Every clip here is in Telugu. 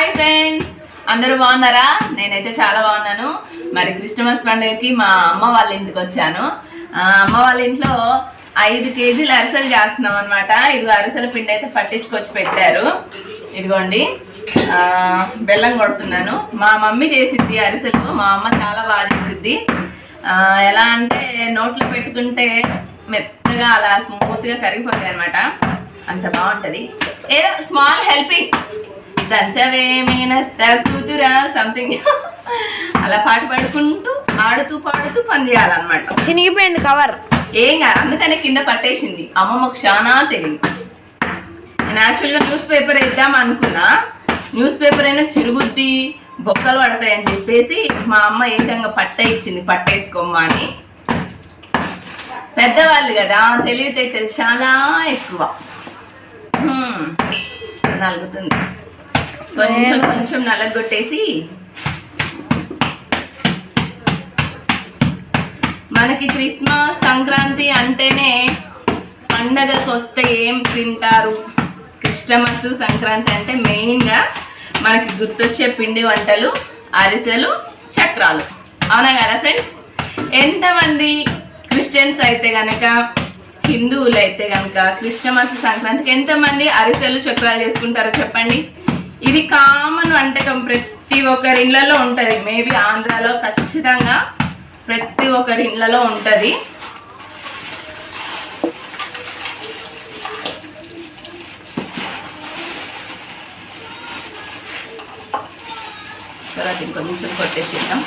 హాయ్ ఫ్రెండ్స్ అందరూ బాగున్నారా? నేనైతే చాలా బాగున్నాను. మరి క్రిస్టమస్ పండుగకి మా అమ్మ వాళ్ళ ఇంటికి వచ్చాను. అమ్మ వాళ్ళ ఇంట్లో ఐదు కేజీలు అరిసెలు చేస్తున్నాం అనమాట ఇది అరిసెల పిండి అయితే పట్టించుకొచ్చి పెట్టారు. ఇదిగోండి. బెల్లం కొడుతున్నాను. మా మమ్మీ చేసిద్ది అరిసెలు. మా అమ్మ చాలా బాగా చేసిద్ది. ఎలా అంటే నోట్లో పెట్టుకుంటే మెత్తగా అలా స్మూత్గా కరిగిపోతాయి అనమాట అంత బాగుంటుంది. ఏదో స్మాల్ హెల్పింగ్ దంచవే మేనత్త కూతురా సంథింగ్ అలా పాట పాడుకుంటూ ఆడుతూ పాడుతూ పని చేయాలన్నమాట. చినిగిపోయింది కవర్. ఏం కాదు అందుకనే కింద పట్టేసింది. అమ్మమ్మకు చాలా తెలియదు నేను యాక్చువల్గా న్యూస్ పేపర్ వేద్దాం అనుకున్నా. న్యూస్ పేపర్ అయినా చిరుగుద్ది బొక్కలు పడతాయని చెప్పేసి మా అమ్మ ఏకంగా పట్ట ఇచ్చింది పట్టేసుకోమ్మా అని. పెద్దవాళ్ళు కదా తెలివితేటలు చాలా ఎక్కువ. నలుగుతుంది. కొంచెం కొంచెం నలగొట్టేసి మనకి క్రిస్మస్ సంక్రాంతి అంటేనే పండగకు వస్తే ఏం తింటారు? క్రిస్టమస్ సంక్రాంతి అంటే మెయిన్గా మనకి గుర్తొచ్చే పిండి వంటలు అరిసెలు చక్రాలు. అవునా కదా ఫ్రెండ్స్? ఎంతమంది క్రిస్టియన్స్ అయితే గనక హిందువులు అయితే గనక క్రిస్టమస్ సంక్రాంతికి ఎంతమంది అరిసెలు చక్రాలు చేసుకుంటారో చెప్పండి. ఇది కామన్ వంటకం. ప్రతి ఒక్కరి ఇళ్ళలో ఉంటుంది. మేబీ ఆంధ్రాలో ఖచ్చితంగా ప్రతి ఒక్కరి ఇళ్ళలో ఉంటుంది. తర్వాత ఇంకొంచెం కొట్టేసిద్దాం.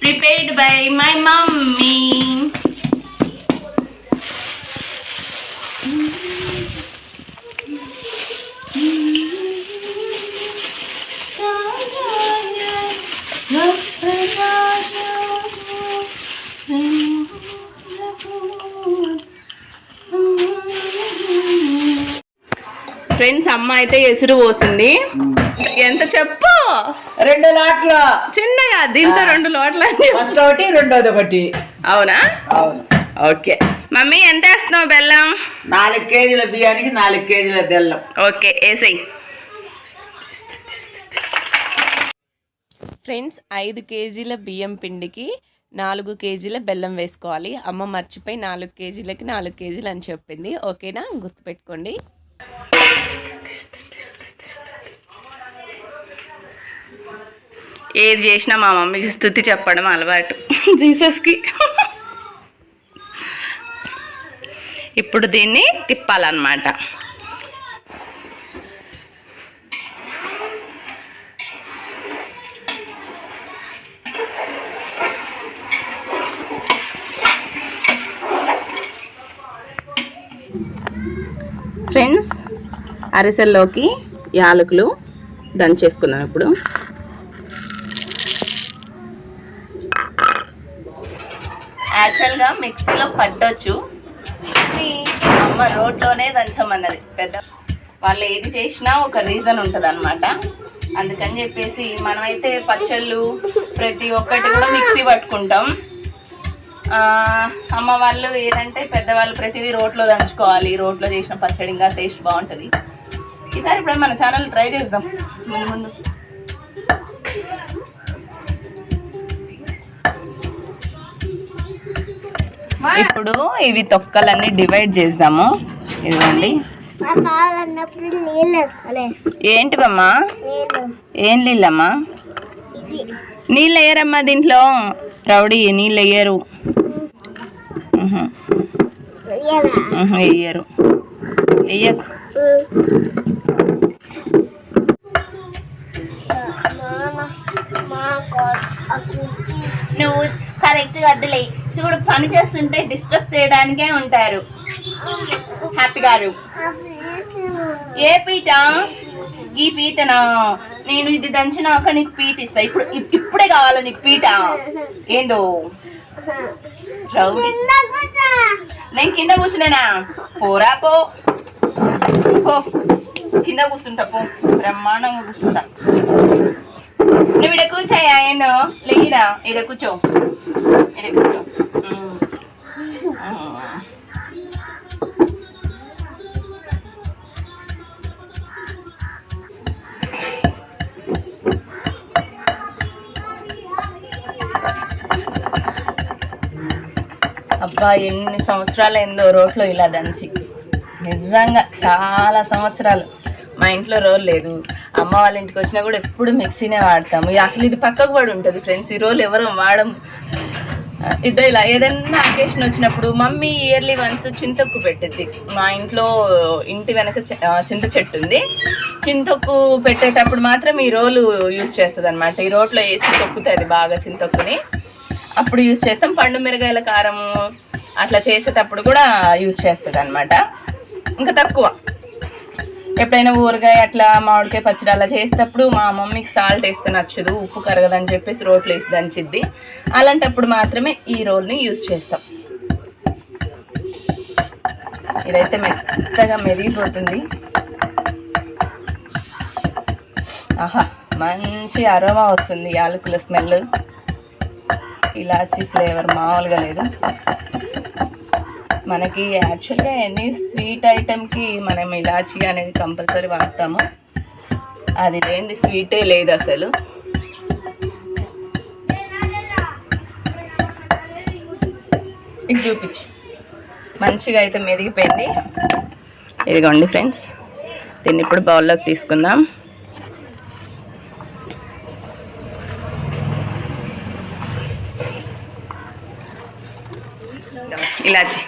ప్రిపేర్డ్ బై మై మమ్మీ అయితే ఎసురు పోసింది. ఎంత చెప్పు? రెండు లాట్ల. చిన్నగా దీంతో రెండు లోట్లు. ఫస్ట్ ఒకటి రెండోది ఒకటి. అవునా? అవును. ఓకే. మమ్మీ ఎంత వేస్తున్నావు బెల్లం? నాలుగు కేజీల బియ్యానికి నాలుగు కేజీల బెల్లం. ఓకే వేసేయి. ఫ్రెండ్స్ ఐదు కేజీల బియ్యం పిండికి నాలుగు కేజీల బెల్లం వేసుకోవాలి. అమ్మ మర్చిపోయి నాలుగు కేజీలకి నాలుగు కేజీలు అని చెప్పింది. ఓకేనా? గుర్తుపెట్టుకోండి. ఏది చేసినా మా మమ్మీకి స్థుతి చెప్పడం అలవాటు. జీసస్కి. ఇప్పుడు దీన్ని తిప్పాలన్నమాట. ఫ్రెండ్స్ అరిసెల్లోకి యాలకులు దంచేసుకుందాం ఇప్పుడు. యాక్చువల్గా మిక్సీలో పట్టొచ్చు అమ్మ రోడ్లోనే దంచమన్నది. పెద్ద వాళ్ళు ఏది చేసినా ఒక రీజన్ ఉంటుంది అనమాట అందుకని చెప్పేసి మనమైతే పచ్చళ్ళు ప్రతి ఒక్కటి కూడా మిక్సీ పట్టుకుంటాం. అమ్మ వాళ్ళు ఏదంటే పెద్దవాళ్ళు ప్రతిదీ రోట్లో దంచుకోవాలి. రోట్లో చేసిన పచ్చడి ఇంకా టేస్ట్ బాగుంటుంది. ఈసారి ఇప్పుడు మన ఛానల్ ట్రై చేద్దాం. ముందు ముందు. ఇప్పుడు ఇవి తొక్కలన్నీ డివైడ్ చేద్దాము. ఇదిగోండి. ఏంటివమ్మా? నీళ్ళు. ఏం నీళ్ళమ్మా? నీళ్ళు వేయరమ్మా దీంట్లో. రౌడీ నీళ్ళు వేయరు. వేయరు? వేయకు. నువ్వు కరెక్ట్ అడ్డులే. చూడు పని చేస్తుంటే డిస్టర్బ్ చేయడానికే ఉంటారు. హ్యాపీ గారు. ఏ పీట? ఈ పీటనా? నేను ఇది దంచినాక నీకు పీట ఇస్తా. ఇప్పుడు ఇప్పుడే కావాలా నీకు పీట? ఏందో? నేను కింద కూర్చునేనా? పోరా పో. పో. కింద కూర్చుంటా పో. బ్రహ్మాండంగా కూర్చుంటా. నువ్వు ఇక్కడ కూర్చోయా నేను లేడా ఇక్కడ కూర్చో. ఇక్కడ కూర్చో. అబ్బా ఎన్ని సంవత్సరాలు అయిందో రోట్లో ఇలా దంచి. నిజంగా చాలా సంవత్సరాలు. మా ఇంట్లో రోల్ లేదు. అమ్మ వాళ్ళ ఇంటికి వచ్చినా కూడా ఎప్పుడు మిక్సీనే వాడతాము. అసలు ఇది పక్కకు పడి ఉంటుంది ఫ్రెండ్స్. ఈ రోల్ ఎవరు వాడము. ఇద్దరు ఇలా ఏదైనా అకేషన్ వచ్చినప్పుడు మమ్మీ ఇయర్లీ వన్స్ చింతొక్కు పెట్టిద్ది. మా ఇంట్లో ఇంటి వెనక చె- చింత చెట్టు ఉంది. చింతొక్కు పెట్టేటప్పుడు మాత్రం ఈ రోలు యూజ్ చేస్తుంది అనమాట ఈ రోట్లో వేసి తొక్కుతుంది బాగా చింతొక్కుని. అప్పుడు యూస్ చేస్తాం. పండు మిరగాయల కారము అట్లా చేసేటప్పుడు కూడా యూస్ చేస్తుంది అనమాట ఇంకా తక్కువ. ఎప్పుడైనా ఊరగాయ అట్లా మామిడికాయ పచ్చడి అలా చేసేటప్పుడు మా మమ్మీకి సాల్ట్ వేస్తే నచ్చదు ఉప్పు కరగదని చెప్పేసి రోట్లో వేసి దంచిద్ది. అలాంటప్పుడు మాత్రమే ఈ రోల్ని యూజ్ చేస్తాం. ఇదైతే మెత్తగా మెరిగిపోతుంది ఆహా మంచి అరోమా వస్తుంది యాలకుల స్మెల్. ఇలాచీ ఫ్లేవర్ మామూలుగా లేదు. మనకి యాక్చువల్గా ఎనీ స్వీట్ ఐటెంకి మనం ఇలాచీ అనేది కంపల్సరీ వాడతాము. అది లేనిది స్వీటే లేదు అసలు. ఇది చూపించు. మంచిగా అయితే మెదిగిపోయింది. ఇదిగోండి ఫ్రెండ్స్. దీన్ని ఇప్పుడు బౌల్లోకి తీసుకుందాం. ఇలాచి.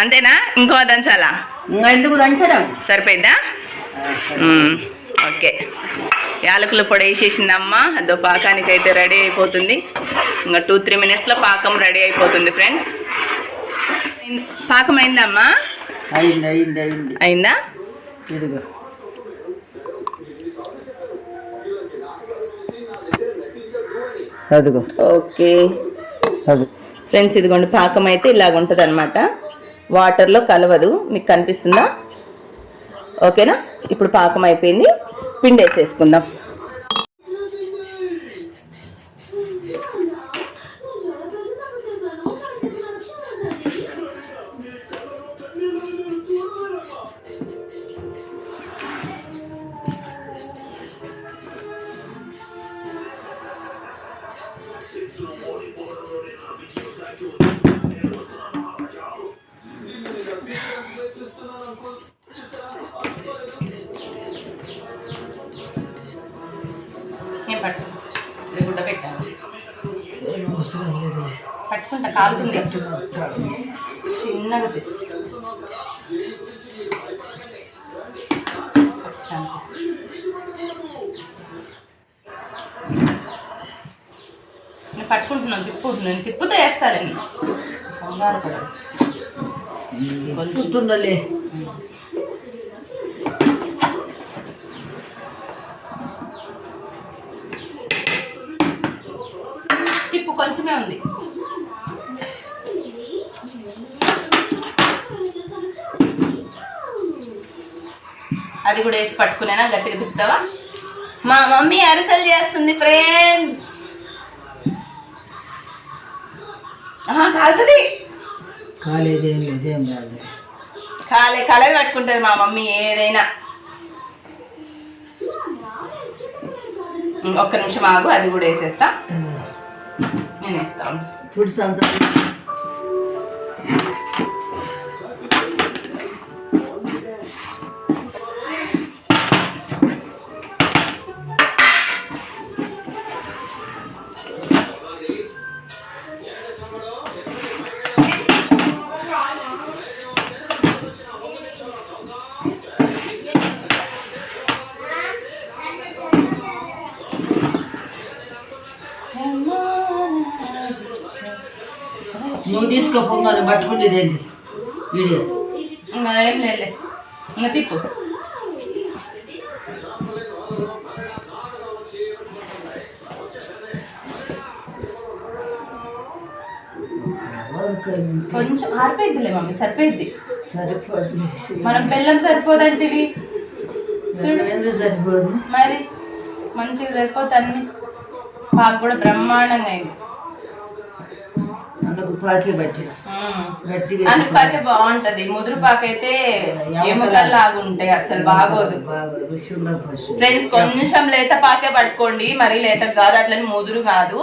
అంతేనా? ఇంకో దంచాలా? ఇంకా ఎందుకు దంచడం? సరిపోయిందా. ఓకే. యాలకుల పొడి వేసేసింది అమ్మ అదో పాకానికి అయితే రెడీ అయిపోతుంది. ఇంకా టూ త్రీ మినిట్స్లో పాకం రెడీ అయిపోతుంది ఫ్రెండ్స్. పాకం అయిందమ్మా? అయింది అదిగో. ఓకే. ఫ్రెండ్స్ ఇదిగోండి పాకం అయితే ఇలాగ ఉంటుంది అనమాట వాటర్లో కలవదు. మీకు కనిపిస్తుందా? ఓకేనా? ఇప్పుడు పాకం అయిపోయింది. పిండి వేసేసుకుందాం కాలుతుంది. చిన్నగా. నేను పట్టుకుంటున్నాను తిప్పు. నేను తిప్పుతో వేస్తాను కంగారు తిప్పు కొంచెమే ఉంది. అది కూడా వేసి పట్టుకునేనా? గట్టిగా తిప్పుతావా? మా మమ్మీ అరిసెలు చేస్తుంది ఫ్రెండ్స్ కాలుతుంది. కాలేదేం లేదేం లేదు కాలే కలర్ పట్టుకుంటుంది మా మమ్మీ ఏదైనా. ఒక్క నిమిషం ఆగు అది కూడా వేసేస్తా. నేను వేస్తాను తుడిసి అంత ఏంటి వీడియో. ఇంకా ఏం లేదులే. ఇంకా తిప్పు. కొంచెం ఆరిపోయిద్దిలే మమ్మీ సరిపోయిద్ది. సరిపోదు మనం బెల్లం సరిపోదంటివి. ఎందుకు సరిపోదు? మరి మంచిగా సరిపోతే అన్ని పాకు కూడా బ్రహ్మాండంగా అయింది. పాకే బట్టి. గట్టిగా అనుపాకే బాగుంటది ముదురు పాక. అయితే ఎముకల్లాగా ఉంటాయి అసలు బాగోదు. రుచి ఫ్రెండ్స్ కొంచెం లేత పాకే పట్టుకోండి. మరి లేత కాదు అట్లని ముదురు కాదు.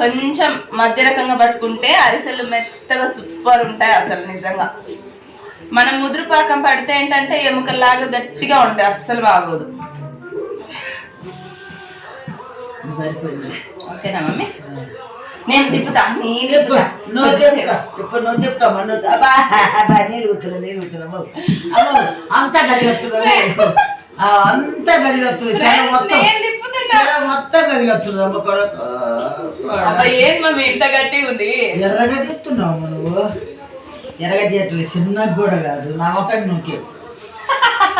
కొంచెం మధ్య రకంగా పట్టుకుంటే అరిసెలు మెత్తగా సూపర్ ఉంటాయి అసలు నిజంగా. మనం ముదురు పాకం పడితే ఏంటంటే ఎముకల్లాగా గట్టిగా ఉంటాయి. అస్సలు బాగోదు. ఓకేనా మమ్మీ? నేను తిప్పుతా నేను చెప్పు తిప్పుతా. నువ్వు చెప్తా ఇప్పుడు నువ్వు చెప్తామా నువ్వు కూతురు కూతురు అంతా అంతా మొత్తం. నేను మొత్తం గదిగొస్తుంది అమ్మ కొడుకు అబ్బా ఏం మమ్మీ ఇంత గట్టిగా ఉంది? ఎర్రగా చెప్తున్నావు నువ్వు. ఎర్రగా చేయట్లేదు చిన్న కూడా కాదు నా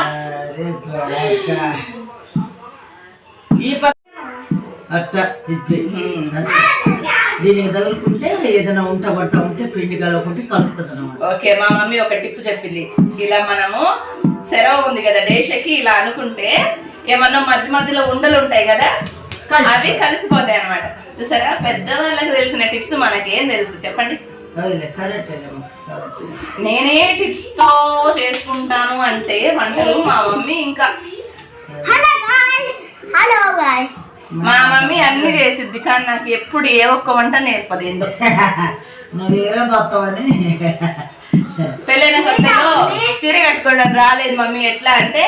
అరే కొడక. ఈ పక్క అట్ట తిప్పి. దీనికి తగులుకుంటే ఏదైనా ఉంట బట్ట ఉంటే పిండి కలవకుంటే కలుస్తుంది అనమాట ఓకే మా మమ్మీ ఒక టిప్ చెప్పింది. ఇలా మనము సెరవ ఉంది కదా డేషకి ఇలా అనుకుంటే ఏమన్నా మధ్య మధ్యలో ఉండలు ఉంటాయి కదా. అవి కలిసిపోతాయి అన్నమాట. చూసారా? పెద్దవాళ్ళకి తెలిసిన టిప్స్ మనకేం తెలుసు? చెప్పండి. కరెక్ట్ నేనే టిప్స్తో చేసుకుంటాను అంటే వంటలు మా మమ్మీ ఇంకా హలో గాయ్స్ హలో గాయ్స్. మా మమ్మీ అన్ని చేసిద్ది కానీ నాకు ఎప్పుడు ఏ ఒక్క వంట నేర్పదు ఏందో వస్తావని పెళ్ళైన కొత్తలో చీర కట్టుకోవడం రాలేదు మమ్మీ. ఎట్లా అంటే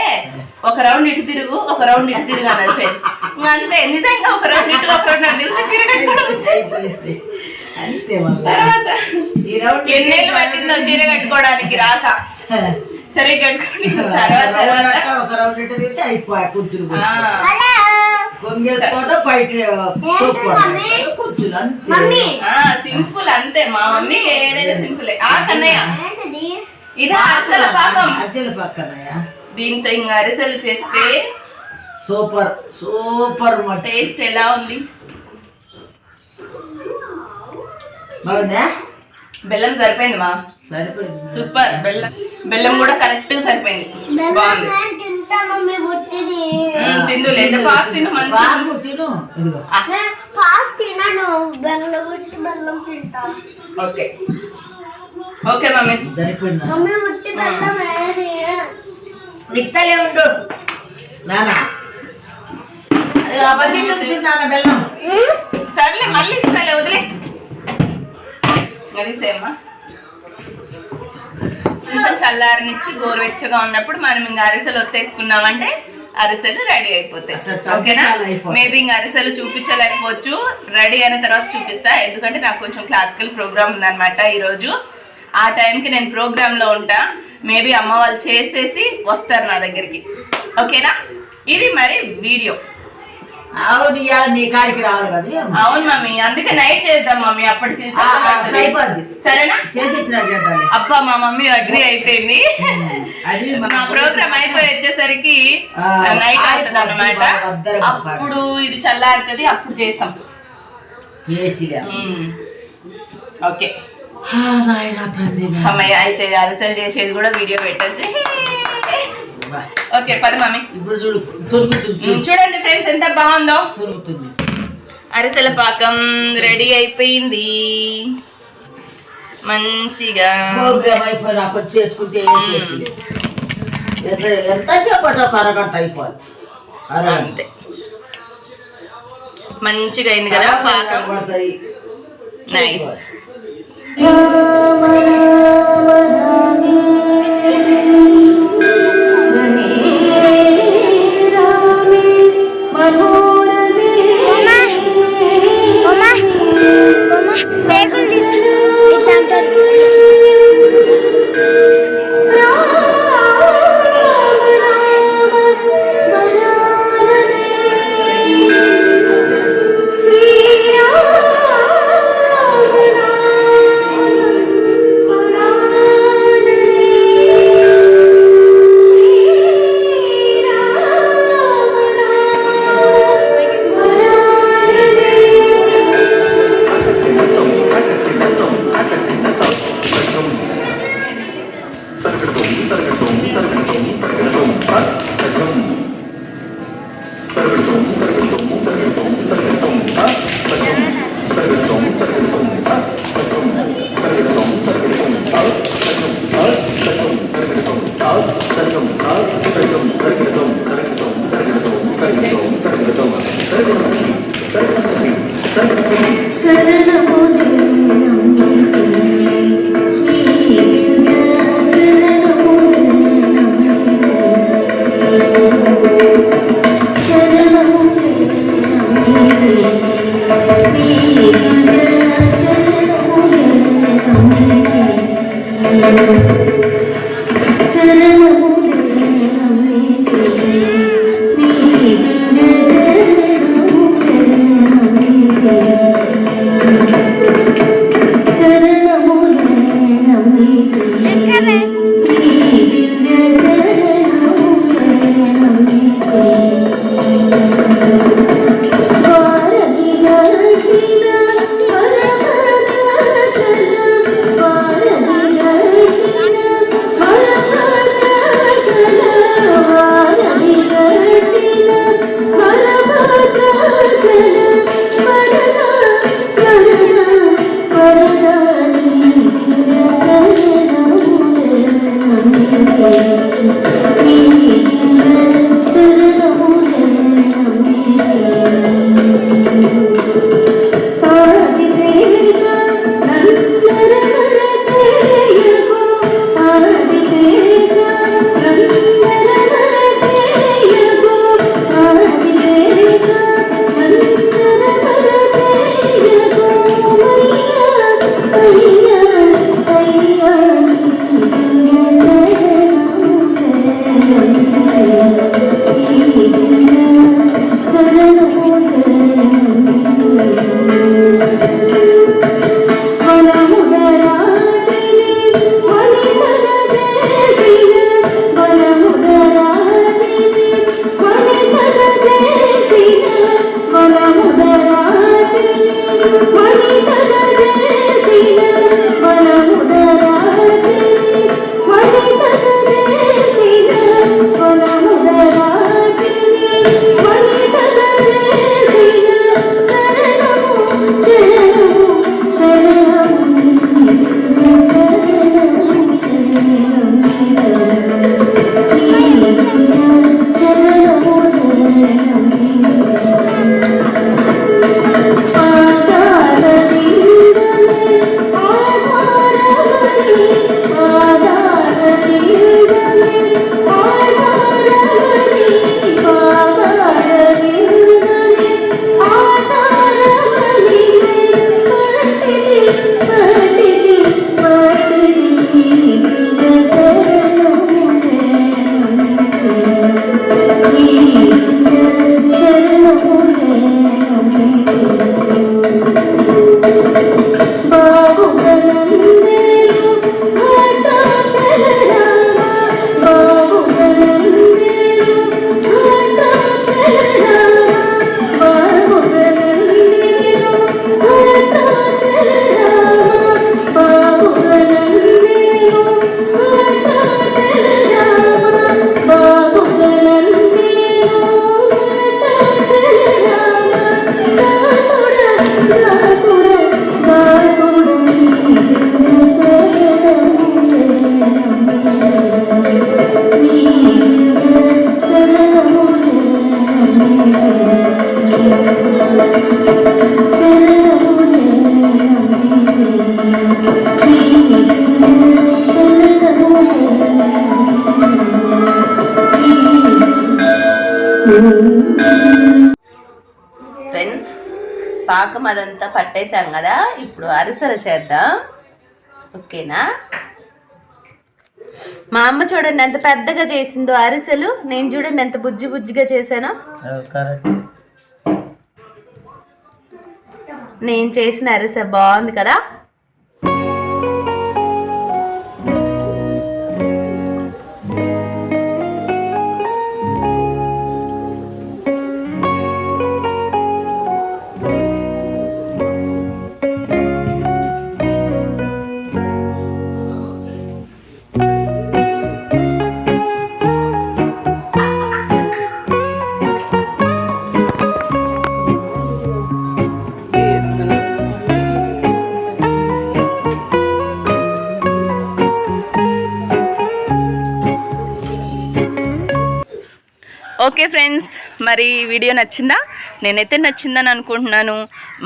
ఒక రౌండ్ ఇటు తిరుగు ఒక రౌండ్ ఇటు తిరుగు అన్నది ఫ్రెండ్స్ అంతే నిజంగా ఒక రౌండ్ ఇటు ఒక రౌండ్ తిరిగితే చీర కట్టుకోవడం వచ్చేసి తర్వాత ఈ రౌండ్ ఎన్నేళ్ళు పట్టిందో చీర కట్టుకోవడానికి రాక. సరే కట్టుకుని తర్వాత తర్వాత ఒక రౌండ్ ఇటు తిరిగితే అయిపోయి కూర్చుని బయట. కూర్చుని అంతే. మమ్మీ? ఆ, సింపుల్ అంతే. మా మమ్మీకి ఏదైనా సింపులే. ఆ కన్నయ్య. ఇది అరిసెల పాకం. అసలు పక్కనయ్యా దీంతో ఇంకా అరిసెలు చేస్తే సూపర్ సూపర్ టేస్ట్ ఎలా ఉంది? బాగుందా? బెల్లం సరిపోయింది మా. సరిపోయింది? సూపర్. బెల్లం బెల్లం కూడా కరెక్ట్గా సరిపోయింది బాగుంది. నేను తింటా మమ్మీ పుట్టిది ఉమ్, తిందు లేదా పాకు తిను. మంచిగా. బాగు తిను ఇదిగో. నేను పాలు తినను. బెల్లం పుట్టి బెల్లం తింటా. ఓకే. Okay mummy. సరిపోయిందా? మమ్మీ పుట్టి బెల్లం వేసి ఇత్తలే ఉండు. నానా. అది ఆ బకెట్ నుంచి నాన్న బెల్లం. సర్లే మళ్ళీ ఇస్తాలే వదిలే. అది సేమ్మా కొంచెం చల్లారనిచ్చి గోరువెచ్చగా ఉన్నప్పుడు మనం ఇంకా అరిసెలు ఒత్తేసుకున్నామంటే అరిసెలు రెడీ అయిపోతాయి. ఓకేనా. మేబీ ఇంకా అరిసెలు చూపించలేకపోవచ్చు. రెడీ అయిన తర్వాత చూపిస్తా. ఎందుకంటే నాకు కొంచెం క్లాసికల్ ప్రోగ్రామ్ ఉందన్నమాట ఈరోజు. ఆ టైంకి నేను ప్రోగ్రాంలో ఉంటా. మేబీ అమ్మ వాళ్ళు చేసేసి వస్తారు నా దగ్గరికి. ఓకేనా? ఇది మరి వీడియో. అవును ఇవాళ నీ కాడికి రావాలి కదా. అవును మమ్మీ అందుకే నైట్ చేద్దాం మమ్మీ అప్పటికి. సరేనా? చేసి చేద్దాం. అబ్బా మా మమ్మీ అగ్రి అయిపోయింది. మా ప్రోగ్రామ్ అయిపోయి వచ్చేసరికి నైట్ అవుతుంది అనమాట. అప్పుడు ఇది చల్లారుతుంది అప్పుడు చేస్తాం. ఓకే. అమ్మాయి అయితే అరిసెలు చేసేది కూడా వీడియో పెట్టచ్చు. ఓకే పద మమ్మీ. ఇప్పుడు చూడు చూడండి ఫ్రెండ్స్ ఎంత బాగుందో. తొలుగుతుంది. అరిసెల పాకం రెడీ అయిపోయింది. మంచిగా. నాకు చేసుకుంటే ఎంతసేపు ఒక అరగంట అయిపోద్ది? అంతే. మంచిగా అయింది కదా పాకం. నైస్ అమ్మా పట్టేశాం కదా ఇప్పుడు అరిసెలు చేద్దాం. ఓకేనా? మా అమ్మ చూడండి ఎంత పెద్దగా చేసిందో అరిసెలు. నేను చూడండి ఎంత బుజ్జి బుజ్జిగా చేశానో. నేను చేసిన అరిసె బాగుంది కదా. ఓకే ఫ్రెండ్స్ మరి వీడియో నచ్చిందా? నేనైతే నచ్చిందని అనుకుంటున్నాను.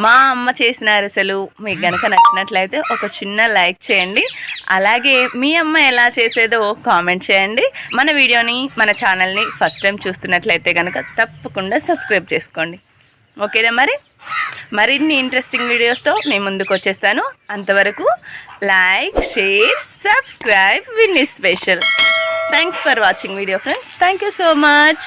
మా అమ్మ చేసిన అరిసెలు మీకు గనక నచ్చినట్లయితే ఒక చిన్న లైక్ చేయండి. అలాగే మీ అమ్మ ఎలా చేసేదో కామెంట్ చేయండి. మన వీడియోని మన ఛానల్ని ఫస్ట్ టైం చూస్తున్నట్లయితే కనుక తప్పకుండా సబ్స్క్రైబ్ చేసుకోండి. ఓకేనా మరి? మరిన్ని ఇంట్రెస్టింగ్ వీడియోస్తో మేము ముందుకు వచ్చేస్తాను. అంతవరకు like share subscribe Winnie special. Thanks for watching video friends. Thank you so much.